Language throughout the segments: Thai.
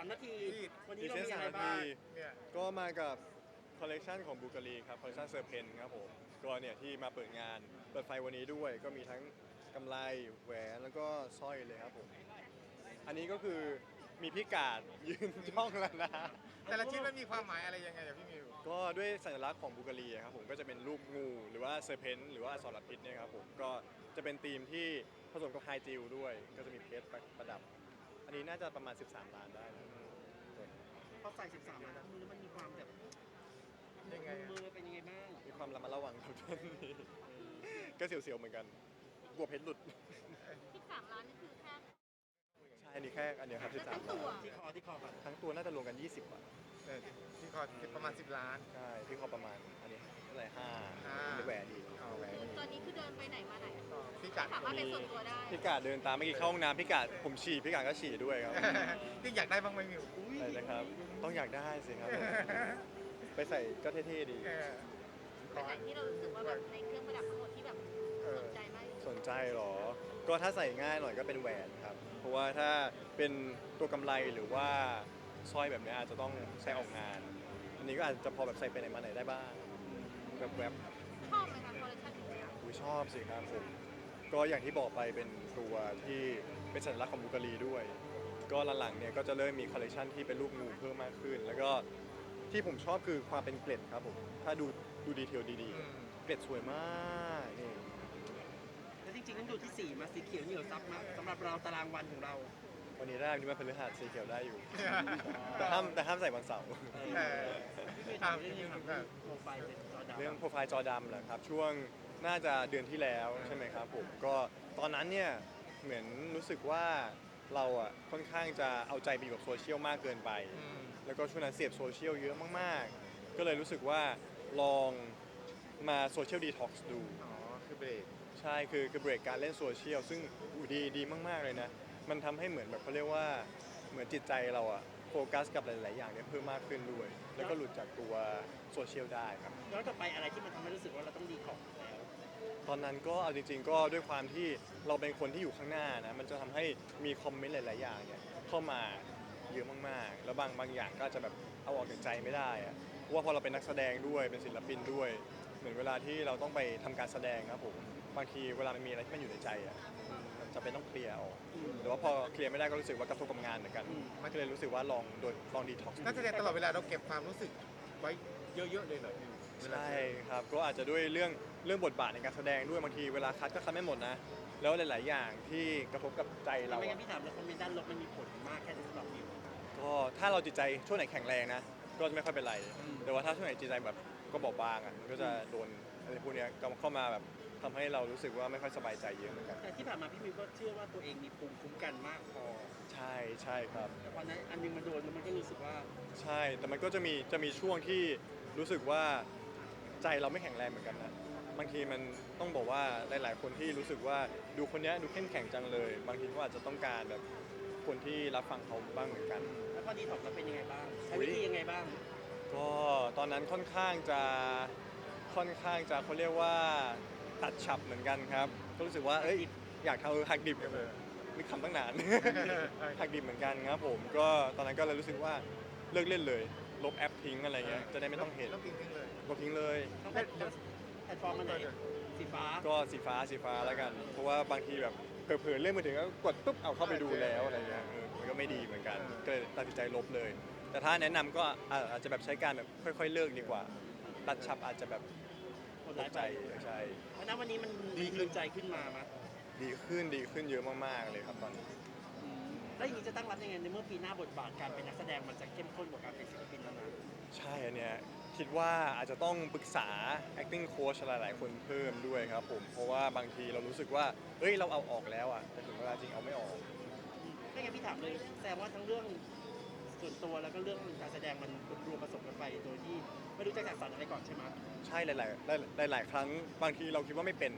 ามนาที วันพนี้รีเราเซนต์มีสาอะมไรนาบ้างทีเนี่ยก็มากับคอลเลกชันของบูการีครับคอลเลกชันเซอร์เพนครับผมก็เนี่ยที่มาเปิดงานเปิดไฟวันนี้ด้วย ก็มีทั้งกำไรแหวนแล้วก็สร้อยเลยครับผมอันนี้ก็คือมีพี่กาดยืนจ้องแล้วนะแต่ละชิ้นมันมีความหมายอะไรยังไงอะพี่มิวก็ด้วยสัญลักษณ์ของบูการีครับผมก็จะเป็นรูปงูหรือว่าเซอร์เพนหรือว่าอสรพิษเนี่ยครับผมก็จะเป็นธีมที่ผสมกับไฮจิลด้วย ก็จะมีเพชรประดับ อันนี้น่าจะประมาณ 13 ล้านได้นะพอใส่ 13มาแล้วมือมันมีความแบบยังไงอะมือเป็นยังไงบ้างมีความระมัดระวังครับท่านนี้ก็เสียวๆเหมือนกันกลัวเพชรหลุดที่สามล้านนี่คือแค่ใช่ อันนี้แค่อันเดียวครับ13ทั้งตัวล้านที่คอที่คอก่อนทั้งตัวน่าจะรวมกัน 20บาทเออที่คอประมาณ 10 ล้าน ใช่ ที่เขาประมาณอันนี้เท่าไหร่ห้าห้าหรือแหวนอีกเอาแหวนคือตอนนี้คือเดินไปไหนมาไหนพี่กัดสามารถเป็นส่วนตัวได้ พี่กาดเดินตามเมื่อกี้เข้าห้องน้ำพี่กาดผมฉี่พี่กาดก็ฉี่ด้วยครับที่อยากได้บ้างไหมมิวอุ้ยอะไรนะครับ ต้องอยากได้สิครับผมไปใส่ก็เท่ๆดี เออขอัอนไหนที่เรารู้สึกว่าแบบในเครื่องประดับทั้งหมดที่แบบเอสอนใจมากที่สุดสนใจเหรอ ก็ถ้าใส่ง่ายหน่อยก็เป็นแหวนครับ เพราะว่าถ้าเป็นตัวกำไรหรือว่าสร้อยแบบเนี้ยอาจจะต้องใช้ออกงาน อันนี้ก็อาจจะพอแบบใส่ไปไหนมาไหนได้บ้าง แบบแวบๆครับชอบไหมคะคอลเลคชันนี้ อุ๊ยชอบสิครับผมก็อย่างที่บอกไปเป็นตัวที่เป็นสัญลักษณ์ของบูการีด้วย ก็หลังๆเนี่ยก็จะเริ่มมีคอลเลคชันที่เป็นรูปงูเพิ่มมากขึ้น แล้วก็ที่ผมชอบคือความเป็นเกล็ดครับผมถ้าดูดูดีเทลดีอืมๆเกล็ดสวยมากนี่แล้วจริงๆต้องดูที่สีมาสีเขียวเหนียวซับมากสำหรับเราตารางวันของเรา วันนี้ได้วันนี้มาพฤหัสสีเขียวได้อยู่ แต่ห้ามแต่ห้ามใส่วันเสาร์ เออพี่เคยถามเรื่องนี้ถามเรื่องโปรไฟล์เป็นจอดำ เรื่องโปรไฟล์จอดำเหรอครับ ช่วงน่าจะเดือนที่แล้วใช่ไหมครับผมก็ตอนนั้นเนี่ยเหมือนรู้สึกว่าเราอะค่อนข้างจะเอาใจไปอยู่กับโซเชียลมากเกินไป อืม แล้วก็ช่วงนั้นเสพโซเชียลเยอะมากๆ ก็เลยรู้สึกว่าลองมาโซเชียลดีท็อกซ์ดู อ๋อ คือเบรก ใช่คือคือเบรกการเล่นโซเชียลซึ่งอูดีดีมาก ๆ เลยนะ มันทำให้เหมือนแบบเขาเรียกว่าเหมือนจิตใจเราอะโฟกัสกับหลาย ๆ อย่างเนี่ยเพิ่มมากขึ้นด้วย แล้วก็หลุดจากตัวโซเชียลได้ครับ ย้อนกลับไปอะไรที่มันทำให้รู้สึกว่าเราต้องดีของแล้วตอนนั้นก็เอาจริง ๆ ก็ด้วยความที่เราเป็นคนที่อยู่ข้างหน้านะ มันจะทำให้มีคอมเมนต์หลาย ๆ อย่างเนี่ยเข้ามาเยอะมาก ๆ แล้วบางบางอย่างก็อาจจะแบบเอาออกจากใจไม่ได้อะเพราะว่าพอเราเป็นนักแสดงด้วยเป็นศิลปินด้วย เหมือนเวลาที่เราต้องไปทำการแสดงครับผม บางทีเวลามันมีอะไรที่มันอยู่ในใจอะมันจะเป็นต้องเคลียร์ออกหรือว่าพอเคลียร์ไม่ได้ก็รู้สึกว่ากระทบกับงานเหมือนกันอืมมันก็เลยรู้สึกว่าลองโดยลองดีท็อกซ์นักแสดงตลอดเวลาเราเก็บความรู้สึกไว้เยอะๆเลยเหรอมิวเวลาใช่ครับก็อาจจะด้วยเรื่องเรื่องบทบาทในการแสดงด้วยบางทีเวลาคัดก็คัดไม่หมดนะแล้วหลาย ๆ อย่างที่กระทบกับใจเราเราไม่งั้อะนพี่ถามแล้วคอมเมนต์ด้านลบมันมีผลมากแค่ไหนสำหรับมิวก็ถ้าเราจิตใจช่วงไหนแข็งแรงนะก็จะไม่ค่อยเป็นไรอืมแต่ว่าถ้าช่วงไหนจิตใจแบบก็บอบบางอะก็จะโดน อะไรพวกเนี้ยเข้ามาแบบทำให้เรารู้สึกว่าไม่ค่อยสบายใจเยอะเหมือนกัน แต่ที่ผ่านมาพี่มิวก็เชื่อว่าตัวเองมีภูมิคุ้มกันมากพอ ใช่ใช่ครับ แต่พอนั้นอันหนึงมันโดนแล้วมันก็รู้สึกว่าใช่ แต่มันก็จะมีจะมีช่วงที่รู้สึกว่าใจเราไม่แข็งแรงเหมือนกันนะบางทีมันต้องบอกว่าหลาย ๆ คนที่รู้สึกว่าดูคนเนี้ยดูเข้มแข็งจังเลย บางทีเขาอาจจะต้องการแบบคนที่รับฟังเขาบ้างเหมือนกัน แล้วพอดีถอกเราเป็นยังไงบ้างใช้อุ๊ยวิธียังไงบ้างก็ตอนนั้นค่อนข้างจะ ค่อนข้างจะเขาเรียกว่าตัดฉับเหมือนกันครับ ก็รู้สึกว่าเอ้ยอยากทำเออหักดิบเออมีคำตั้งนาน หักดิบเหมือนกันครับผมก็ตอนนั้นก็เลยรู้สึกว่าเลิกเล่นเลย ลบแอปทิ้งอะไรเงี้ยจะได้ไม่ต้องเห็นต้องทิ้งๆเลยลบทิ้งเลย ต้องแพลตแพลตฟอร์มมันไหนสีฟ้าก็สีฟ้าสีฟ้าแล้วกัน เพราะว่าบางทีแบบเผลอๆเล่นมือถือก็กดปุ๊บเอาเข้าไปดูแล้วอะไรเงี้ยเออมันก็ไม่ดีเหมือนกันก็เลยตัดสินใจลบเลย แต่ถ้าแนะนำก็อ่าอาจจะแบบใช้การแบบค่อย ๆ เลิกดีกว่า ตัดฉับอาจจะแบบคนตร้ายกไปใจใช่เพราะนั้นวันนี้มันดีดีขึ้ขึ้นนใจขึ้นมามั้ยดีขึ้นดีขึ้นเยอะมากๆเลยครับตอนนี้อืมแล้วอย่างนี้จะตั้งรับยังไงในเมื่อปีหน้าบทบาทการเป็นนักแสดงมันจะเข้มข้นกว่าการเป็นศิลปินแล้วนะใช่อันเนี้ยคิดว่าอาจจะต้องปรึกษา acting coach หลาย ๆ คนเพิ่มด้วยครับผม เพราะว่าบางทีเรารู้สึกว่า เอ้ย เราเอาออกแล้วอะ แต่ถึงเวลาจริงเอาไม่ออก ถ้างั้นพี่ถามเลยแสดงว่าทั้งเรื่องส่วนตัวแล้วก็เรื่องการแสดงมันรวมผสมกันไปโดยที่ไม่รู้จะจัด สรรอะไรก่อนใช่ไหมใช่หลายๆหลาย ๆ ครั้งบางทีเราคิดว่าไม่เป็น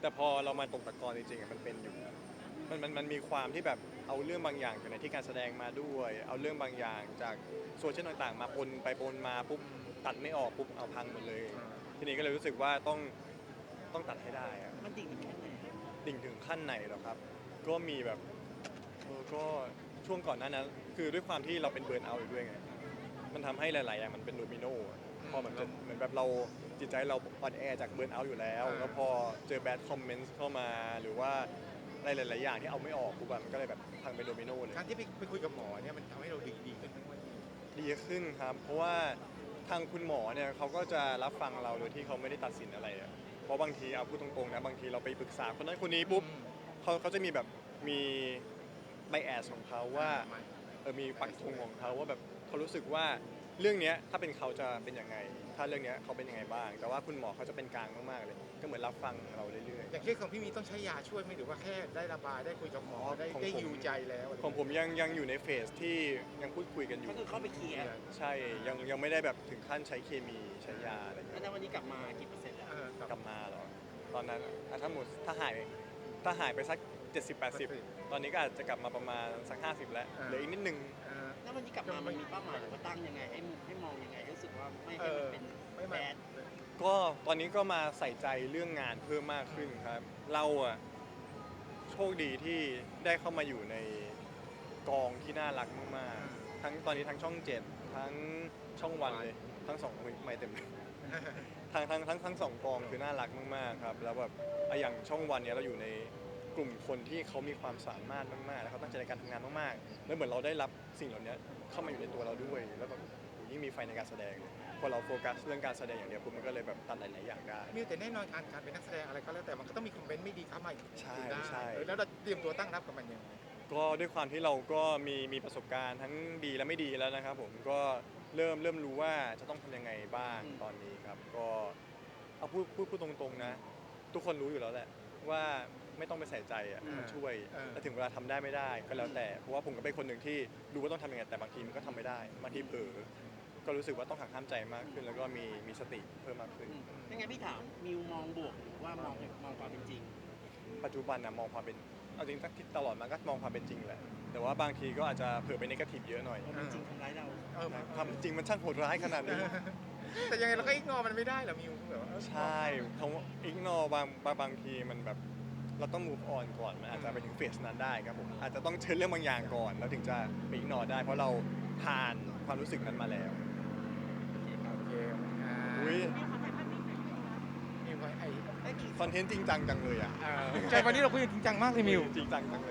แต่พอเรามาตกตะกอนจริงๆอะมันเป็นอยู่มันมันมันมีความที่แบบเอาเรื่องบางอย่างจากในที่การแสดงมาด้วย เอาเรื่องบางอย่างจากโซเชียลต่างๆ มาปนไปปนมาปุ๊บตัดไม่ออกปุ๊บเอาพังหมดเลย ทีนี้ก็เลยรู้สึกว่าต้องต้องตัดให้ได้อะมันดิ่งถึงแค่ไหนดิ่งถึงขั้นไหนหรอครับ ก็มีแบบเออก็ช่วงก่อนหน้านั้นคือด้วยความที่เราเป็นเบิร์นเอาท์อยู่ด้วยไง มันทำให้หลาย ๆ อย่างมันเป็นโดมิโนอะ พอเหมือนจะเหมือนแบบเราจิตใจเราอ่อนแอจากเบิร์นเอาท์อยู่แล้วอ่าแล้วพอเจอแบดคอมเมนต์เข้ามาหรือว่าอะไรหลาย ๆ อย่างที่เอาไม่ออกปุ๊บอะมันก็เลยแบบพังเป็นโดมิโนเลยการที่ไปไปคุยกับหมอเนี่ยมันทำให้เราดีดีขึ้นไหมวะดีขึ้นครับ เพราะว่าทางคุณหมอเนี่ยเขาก็จะรับฟังเราโดยที่เขาไม่ได้ตัดสินอะไรอะเพราะบางทีเอาพูดตรง ๆ นะบางทีเราไปปรึกษาคนนั้นคนนี้ปุ๊บเขาเขาจะมีแบบมีไบแอสของเขาว่าเออมีปักธงของเขาว่าแบบเขารู้สึกว่า เรื่องเนี้ยถ้าเป็นเขาจะเป็นยังไง ถ้าเรื่องเนี้ยเขาเป็นยังไงบ้าง แต่ว่าคุณหมอเขาจะเป็นกลางมากๆเลย ก็เหมือนรับฟังเราเรื่อยอย่างเคสของพี่มีต้องใช้ยาช่วยไหมหรือว่าแค่ได้ระบายได้คุยกับหมอได้ของผมได้ฮิวใจแล้วอะไรๆ ของผมยังยังอยู่ในเฟสที่ยังพูดคุยกันอยู่ ก็คือเข้าไปเคลียร์ใช่ยังยังไม่ได้แบบถึงขั้นใช้เคมีใช้ยาอะไรอย่างแล้เงี้วยในวันนี้กลับมากี่เปอร์เซ็นต์แล้ว เออกับ กลับมาเหรอ ตอนนั้นอะถ้าหมดถ้าหายถ้าหายไปสัก 70 80 ตอนนี้ก็อาจจะกลับมาประมาณสัก 50 แล้วอ่า เหลืออีกนิดนึง เออ แล้ววันนี้กลับมามันมีเป้าหมายหรือว่าตั้งยังไงให้มุให้มองยังไงให้รู้สึกว่าไม่ให้มันเป็นไม่แบมาดก็ตอนนี้ก็มาใส่ใจเรื่องงานเพิ่มมากขึ้นครับ เราอะโชคดีที่ได้เข้ามาอยู่ในกองที่น่ารักมากๆทั้งตอนนี้ทั้งช่องเจ็ดทั้งช่องวันเลยทั้งสองอุ๊ยไม่เต็มเลยทั้งทั้งทั้งทั้งสองกองคือน่ารักมากๆครับ แล้วแบบอะอย่างช่องวันเนี้ยเราอยู่ใน กลุ่มคนที่เขามีความสามารถมากๆ แล้วเขาตั้งใจในการทำงานมากๆแล้วเหมือนเราได้รับสิ่งเหล่านี้เข้ามาอยู่ในตัวเราด้วย แล้วแบบโหยิ่งมีไฟในการแสดงเลยพอเราโฟกัสเรื่องการแสดงอย่างเดียวปุ๊บมันก็เลยแบบตัดหลายๆอย่างได้มิวแต่แน่นอนการการเป็นนักแสดงอะไรก็แล้วแต่มันก็ต้องมีคอมเมนต์ไม่ดีเข้ามาใช่ได้ใช่เออแล้วเราเตรียมตัวตั้งรับกับมันยังไงก็ด้วยความที่เราก็มีมีประสบการณ์ทั้งดีและไม่ดีแล้วนะครับ ผมก็เริ่มเริ่มรู้ว่าจะต้องทำยังไงบ้างตอนนี้ครับ ก็เอาพูดพูดพูดตรงๆนะ ทุกคนรู้อยู่แล้วแหละว่า ไม่ต้องไปใส่ใจอะมันช่วยแต่ถึงเวลาทำได้ไม่ได้ก็แล้วแต่เพราะว่าผมก็เป็นคนหนึ่งที่รู้ว่าต้องทำยังไงแต่บางทีมันก็ทำไม่ได้บางทีเผลอก็รู้สึกว่าต้องหักห้ามใจมากขึ้น แล้วก็มีมีสติเพิ่มมากขึ้นอืมยังไงพี่ถามมิวมองบวกหรือว่ามองมองความเป็นจริง ปัจจุบันนะมองความเป็นเอาจริงๆที่ตลอดมาก็มองความเป็นจริงแหละแต่ว่าบางทีก็อาจจะเผื่อไปนนกาทีฟเยอะหน่อยความเป็นจริงทำร้ายเราเออนะความเป็นจริงมันช่างโหดร้ายขนาดนี้แต่ยังไงเราก็อีกนอมันไม่ได้เหรอมิวแบบว่าเออใช่เขาอิกนอบางบางบางทีมันแบบ เราต้อง move on ก่อนมันอาจจะไปถึงเฟสนั้นได้ครับผมอาจจะต้องเชิญเรื่องบางอย่างก่อน แล้วถึงจะไปอิกนอได้ เพราะเราผ่านความรู้สึกนั้นมาแล้วโอเคอ่าอุ้ยมิวไว้ไอ้ไอ้ยมีคอนเทนต์จริงจังจังเลยอะเออใช่วันนี้เราคุยกันจริงจังมากเลยมิว จริงจังจังเลย